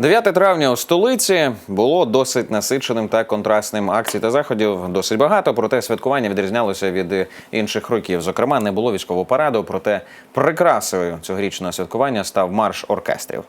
9 травня у столиці було досить насиченим та контрастним. Акцій та заходів досить багато, проте святкування відрізнялося від інших років. Зокрема, не було військового параду, проте прикрасою цьогорічного святкування став марш оркестрів.